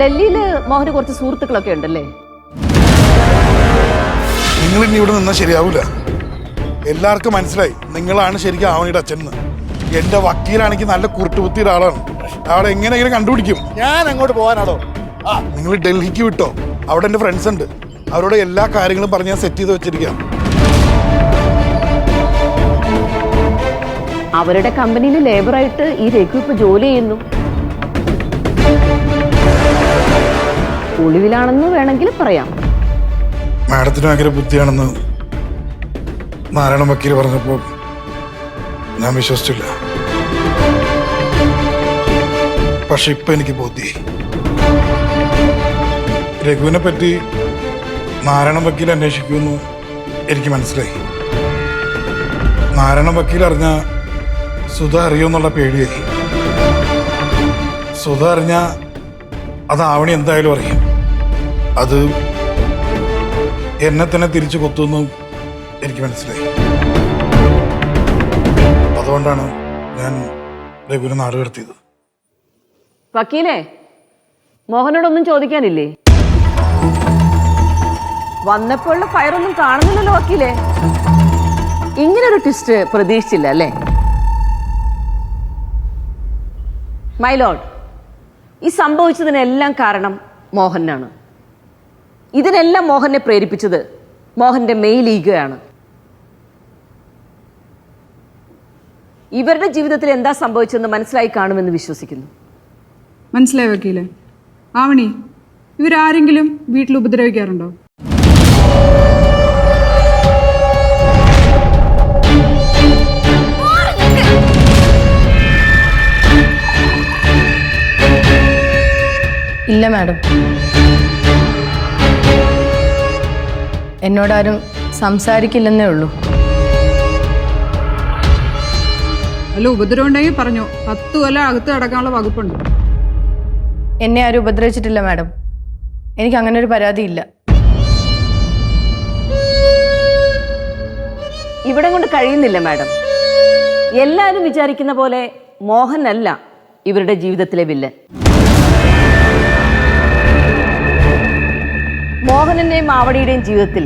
ഡൽഹിയിൽ മോഹന് കുറച്ച് സുഹൃത്തുക്കളൊക്കെ ഉണ്ടല്ലേ? നിങ്ങൾ ഇനി ഇവിടെ നിന്നാൽ ശരിയാവൂല. എല്ലാവർക്കും മനസ്സിലായി. നിങ്ങളാണ് ശരിക്കും ആവണിയുടെ അച്ഛൻ എന്റെ വക്കീലാണെങ്കിൽ നല്ല കുരുട്ടുബുത്തിയുടെ ഒരാളാണ് അവിടെ എങ്ങനെയെങ്കിലും കണ്ടുപിടിക്കും. ഞാൻ അങ്ങോട്ട് പോകാനാണോ? ആ. നിങ്ങൾ ഡൽഹിക്ക് വിട്ടോ. അവിടെ എന്റെ ഫ്രണ്ട്സ് ഉണ്ട്. അവരോട് എല്ലാ കാര്യങ്ങളും പറഞ്ഞ് ഞാൻ സെറ്റ് ചെയ്ത് വെച്ചിരിക്കാം. അവരുടെ കമ്പനിയിൽ ലേബറായിട്ട് ഈ രഘു ഇപ്പൊ ജോലി ചെയ്യുന്നു. ഒളിവിലാണെന്ന് വേണമെങ്കിൽ പറയാം. മാഡത്തിന് ഭയങ്കര ബുദ്ധിയാണെന്ന് നാരായണ വക്കീൽ പറഞ്ഞപ്പോൾ ഞാൻ വിശ്വസിച്ചില്ല. പക്ഷെ ഇപ്പൊ എനിക്ക് ബോധ്യ രഘുവിനെ പറ്റി നാരായണ വക്കീൽ അന്വേഷിക്കുമെന്ന് എനിക്ക് മനസ്സിലായി. നാരായണ വക്കീൽ അറിഞ്ഞ സുധ അറിയുമെന്നുള്ള പേടിയായി. സുധ അറിഞ്ഞ അത് ആവണി എന്തായാലും അറിയാം. അത് എന്നെ തന്നെ തിരിച്ചു കൊത്തുമെന്ന് എനിക്ക് മനസ്സിലായി. അതുകൊണ്ടാണ് ഞാൻ രഘുവിനെ നാട് കടത്തിയത്. വക്കീലേ മോഹനോടൊന്നും ചോദിക്കാനില്ലേ? വന്നപ്പോഴുള്ള ഫയറൊന്നും കാണുന്നില്ലല്ലോ വക്കീലേ. ഇങ്ങനൊരു ട്വിസ്റ്റ് പ്രതീക്ഷിച്ചില്ല അല്ലേ? മൈലോഡ് ഈ സംഭവിച്ചതിനെല്ലാം കാരണം മോഹനാണ്. ഇതിനെല്ലാം മോഹനെ പ്രേരിപ്പിച്ചത് മോഹന്റെ മെയിൽ ഈഗയാണ്. ഇവരുടെ ജീവിതത്തിൽ എന്താ സംഭവിച്ചതെന്ന് മനസ്സിലായി കാണുമെന്ന് വിശ്വസിക്കുന്നു. മനസ്സിലായി വക്കീലെ. ആവണി ഇവരാരെങ്കിലും വീട്ടിൽ ഉപദ്രവിക്കാറുണ്ടോ? ഇല്ല മാഡം. എന്നോടാരും സംസാരിക്കില്ലെന്നേ ഉള്ളൂ. അല്ല ഉപദ്രവം ഉണ്ടെങ്കിൽ പറഞ്ഞു. പത്ത് കൊല്ലം അകത്ത് കിടക്കാനുള്ള വകുപ്പുണ്ട്. എന്നെ ആരും ഉപദ്രവിച്ചിട്ടില്ല മാഡം. എനിക്ക് അങ്ങനെ ഒരു പരാതിയില്ല ഇവിടെ കൊണ്ട് കഴിയുന്നില്ല മാഡം. എല്ലാവരും വിചാരിക്കുന്ന പോലെ മോഹനല്ല അല്ല ഇവരുടെ ജീവിതത്തിലെ വില്ലൻ. മോഹനന്റെയും ആവണിയുടെയും ജീവിതത്തിൽ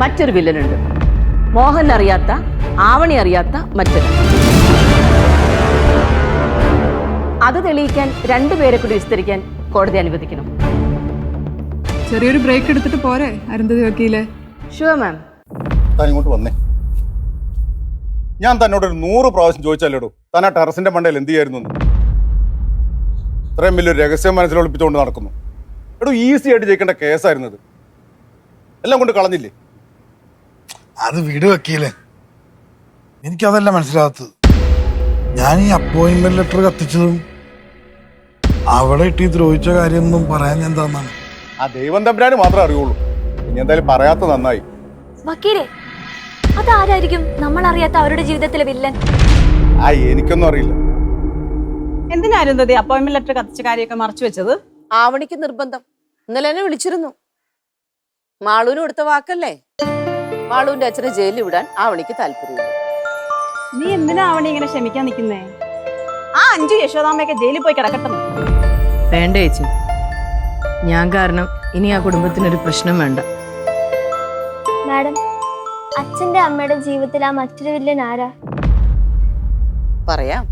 മറ്റൊരു വില്ലനുണ്ട്. മോഹൻ അറിയാത്ത ആവണി അറിയാത്ത മറ്റൊരു. അത് തെളിയിക്കാൻ രണ്ടുപേരെ കൂടി വിസ്തരിക്കാൻ കോടതി അനുവദിക്കണം. ചെറിയൊരു ബ്രേക്ക് എടുത്തിട്ട് പോരെ അരുന്ധതി വക്കീലെ? ഷുവർ മാം താൻ ഇങ്ങോട്ട് വന്നേ. ഞാൻ തന്നോട് ഒരു നൂറ് പ്രാവശ്യം ചോദിച്ചാലേടോ താൻ ആ ടെറസിന്റെ മണ്ടയിൽ എന്ത് ചെയ്യായിരുന്നു? ഇത്രയും വലിയൊരു രഹസ്യം മനസ്സിലൊളിപ്പിച്ചുകൊണ്ട് നടക്കുന്നു. എടോ ഈസി ആയിട്ട് ജയിക്കേണ്ട കേസായിരുന്നത് എല്ലാം കൊണ്ട് കളഞ്ഞില്ലേ? അത് വീട് വെക്കിയില്ലേ എനിക്കതല്ല മനസ്സിലാകത്തത്. ഞാൻ ഈ അപ്പോയിന്റ്മെന്റ് ലെറ്റർ കത്തിച്ചതും അവിടെ ഇട്ട് ഈ ദ്രോഹിച്ച കാര്യമൊന്നും പറയാൻ എന്താന്നാണ് ആ ദൈവം തമ്പുരാന് മാത്രമേ അറിയുള്ളൂ. ഇനി എന്തായാലും പറയാത്ത നന്നായി. വക്കീലേ അതാരായിരിക്കും നമ്മൾ അറിയാത്ത അവരുടെ ജീവിതത്തിലെ വില്ലൻ? ആ എനിക്കൊന്നും അറിയില്ല. എന്തിനായിരുന്നു അപ്പോയിന്റ്മെന്റ് ലെറ്റർ കത്തിച്ച കാര്യമൊക്കെ മറച്ചു വെച്ചത്? ആവണിക്ക് നിർബന്ധം. ഇന്നലെ എന്നെ വിളിച്ചിരുന്നു. മാളൂന് കൊടുത്ത വാക്കല്ലേ? മാളൂന്റെ അച്ഛനെ ജയിലിൽ വിടാൻ ആവണിക്ക് താല്പര്യമില്ല. നീ എന്തിനാ ആവണി ഇങ്ങനെ ക്ഷമിക്കാൻ നിൽക്കുന്നേ ആ അഞ്ചു യശോദാമ്മയൊക്കെ ജയിലിൽ പോയി കിടക്കട്ടെ വേണ്ട ചേച്ചി. ഞാൻ കാരണം ഇനി ആ കുടുംബത്തിനൊരു പ്രശ്നം വേണ്ട. മാഡം അച്ഛന്റെ അമ്മയുടെ ജീവിതത്തിൽ ആ മറ്റൊരു വില്ലൻ ആരാ? പറയാം.